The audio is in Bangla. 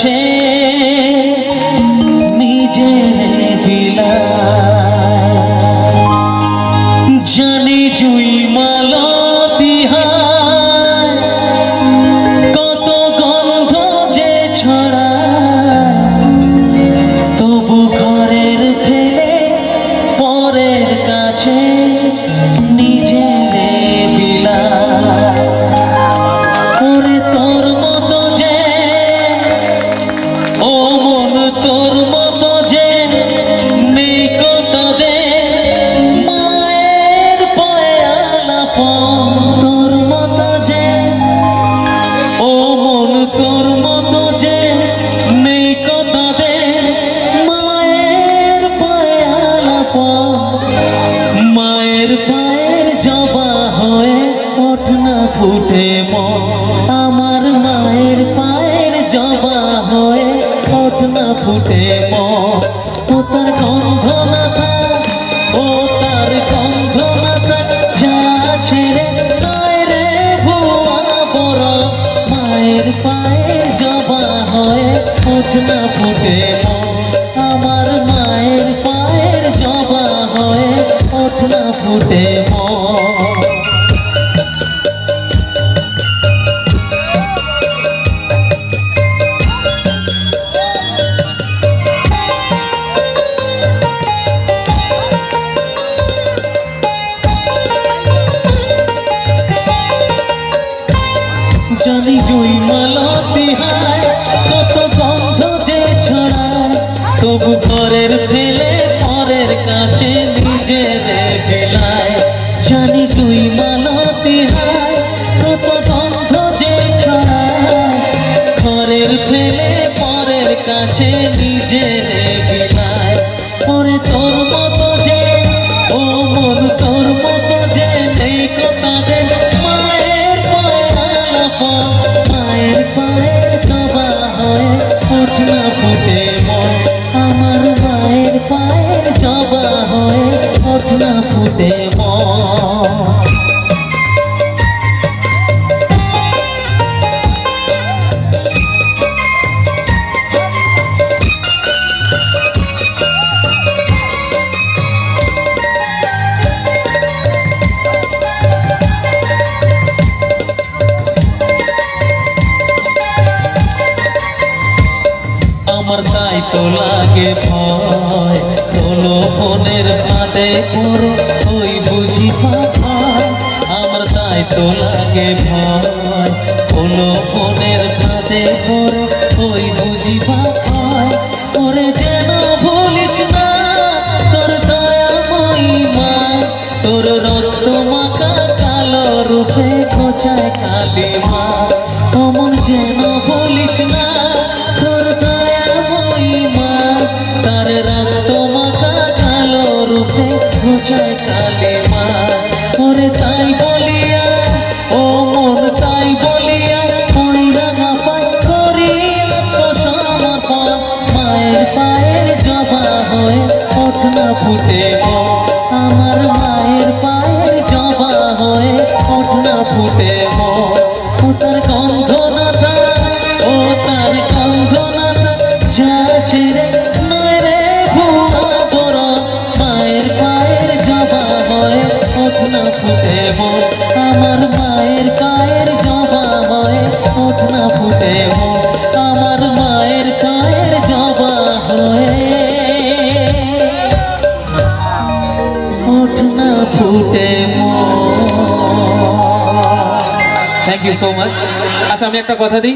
change. ফুটে আমার মায়ের পায়ের জবা হয়ে ওঠ না ফুটে ও গন্ধ ও তার রে মায়ের পায়ের ফুটে আমার মায়ের পায়ের জবা হয়ে ফুটে মন মালতি হায়, কত গন্ধ যে ছড়ায়। তবু ঘরের ফেলে পরের কাছে নিজের ফেলায় জানি জুই মালতি হায়, কত গন্ধ যে ছড়ায়। ঘরের ফেলে পরের পরে তোর মতো আমার তাই তো লাগে ভয়। ফোনের ফাঁদে পড়ে ওই বুঝি আমার তাই তো লাগে ভয়। ফোনের ফাঁদে পড়ে ওই বুঝি পায় ওরে যেন ভুলিস না, তোর দয়া মা। তোর রক্ত মাখা কালো রূপে খোঁচায় কালী মা। অমন যেন বলিয়া, ও মন তাই বলিয়া ওই রাঙা পাই করি মায়ের পায়ের জবা হয়ে ওঠ না ফুটে আমার মায়ের পায়ের জবা হয়ে ওঠ না ফুটে মন ও গন্ধ ফুটে আমার মায়ের পায়ের জবা হয়ে না ফুটে থ্যাংক ইউ সো মাচ আচ্ছা আমি একটা কথা দিই।